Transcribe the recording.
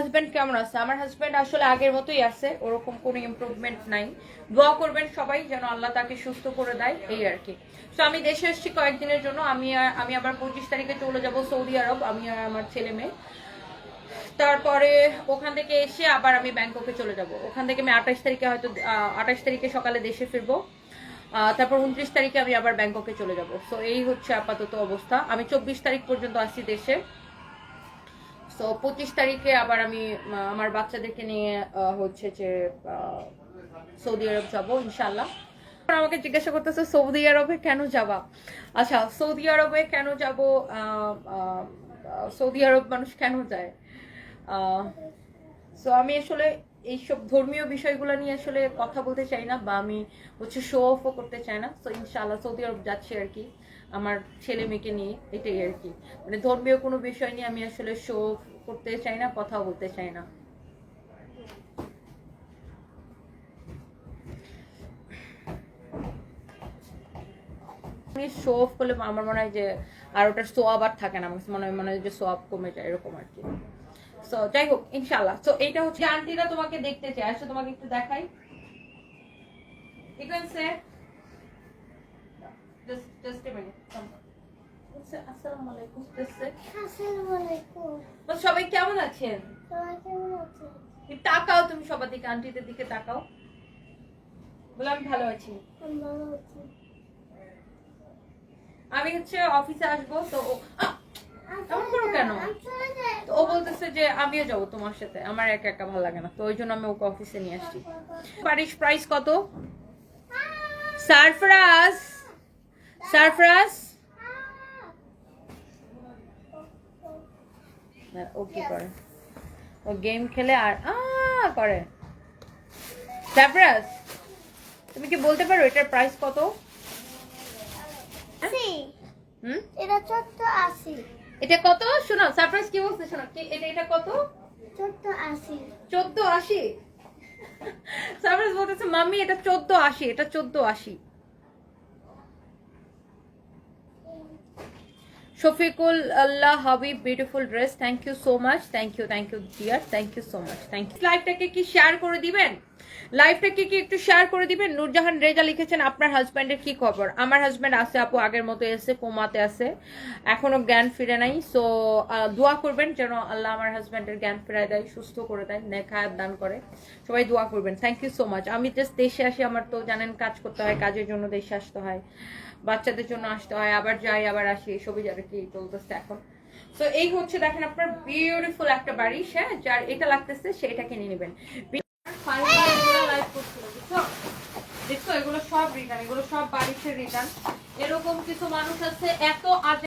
Husband কেমন আছে? আমার হাজবেন্ড আসলে আগের মতোই আছে, ওরকম কোনো ইমপ্রুভমেন্ট নাই। দোয়া করবেন সবাই যেন আল্লাহ তাকে সুস্থ করে দেয়, এই আর কি। তো আমি দেশে এসেছি কয়েকদিনের জন্য, আমি আমি আবার পঁচিশ তারিখে চলে যাব সৌদি আরব, আমি আর আমার ছেলে মেয়ে। তারপরে ওখান থেকে এসে আবার আমি ব্যাংককে চলে যাব। ওখান থেকে আমি আঠাশ তারিখে হয়তো আঠাশ তারিখে সকালে দেশে ফিরবো। তারপর উনত্রিশ তারিখে আমি আবার ব্যাংককে চলে যাব। তো এই হচ্ছে আপাতত অবস্থা। আমি চব্বিশ তারিখ পর্যন্ত আসছি দেশে। তো পঁচিশ তারিখে আবার আমি আমার বাচ্চাদেরকে নিয়ে হচ্ছে যে সৌদি আরব যাব ইনশাল্লাহ আমাকে জিজ্ঞাসা করতেছে, সৌদি আরবে কেন যাবা? আচ্ছা সৌদি আরবে কেন যাব? সৌদি আরব মানুষ কেন যায়? সো আমি আসলে এইসব ধর্মীয় বিষয়গুলো নিয়ে আসলে কথা বলতে চাই না, বা আমি হচ্ছে শো অফও করতে চাই না। তো ইনশাআল্লাহ সৌদি আরব যাচ্ছি আর কি, আমার ছেলে মেয়েকে নিয়ে, এটাই আর কি। মানে ধর্মীয় কোনো বিষয় নিয়ে আমি আসলে শো করতে চাই না কথাও বলতে চাই না শো অফ করলে আমার মনে হয় যে আর সোয়াব আর থাকে না আমার মনে হয় মনে হয় যে সোয়াব কমে যায় এরকম আর কি সো যাই হোক ইনশাল্লাহ সো এইটা হচ্ছে আন্টিরা তোমাকে দেখতে চাই আসো তোমাকে একটু দেখাই just just a minute. Come. Say, আসসালামু আলাইকুম আসসালামু আলাইকুম। সবাই কেমন আছেন? সবাই কেমন আছেন? তাকাও তুমি সবার দিকে আন্টিদের দিকে তাকাও। বলে আমি ভালো আছি। আমি ভালো আছি। আমি হচ্ছে অফিসে আসব তো ও- এমন করো কেন? আমি চলে যাই। তো ও বলতেছে যে আমিও যাব তোমার সাথে। আমার একা একা ভালো লাগে না তো ওই জন্য আমি ওকে অফিসে নিয়ে আসছি। পারিস প্রাইস কত? সারফরাজ! সারফরাজ না, ও কি করে? ও গেম খেলে আর আ করে। সারফরাজ তুমি কি বলতে পারো এটার প্রাইস কত? আশি। হুম? এটা চোদ্দ আশি। এটা কত? শোনো সারপ্রাইজ কি বলছে শোনো কি এটা এটা কত? চোদ্দ আশি। চোদ্দ আশি? সারপ্রাইজ বলতেছে মাম্মি এটা চোদ্দ আশি এটা চোদ্দ আশি। Shafiqul Allah Habib beautiful dress thank you so much thank you thank you dear thank you so much thank you লাইভটাকে কি শেয়ার করে দিবেন? লাইভটাকে কি একটু শেয়ার করে দিবেন? নূরজাহান রেজা লিখেছেন, আপনার হাজব্যান্ডের কি খবর? আমার হাজব্যান্ড আছে আপু, আগের মতো এসে কোমাতে আছে, এখনও জ্ঞান ফিরে নাই। সো দোয়া করবেন যেন আল্লাহ আমার হাজব্যান্ডের জ্ঞান ফিরায় দেয়, সুস্থ করে দেয় নেখায়াত দান করে। সবাই দোয়া করবেন। থ্যাংক ইউ সো মাচ আমি জাস্ট দেশে আসি, আমার তো জানেন কাজ করতে হয়, কাজের জন্য দেশে আসতে হয়, বাচ্চাদের জন্য আসতে হয়, আবার যাই, আবার আসি এসবই আর কি চলতেছে এখন। তো এই হচ্ছে দেখেন আপনার বিউটিফুল একটা বাড়ি হ্যাঁ যার এটা লাগতেছে সেটা কিনে নেবেন। সব রিটার্ন এগুলো সব বাড়িতে রিটার্ন এরকম কিছু মানুষ আছে এত আজ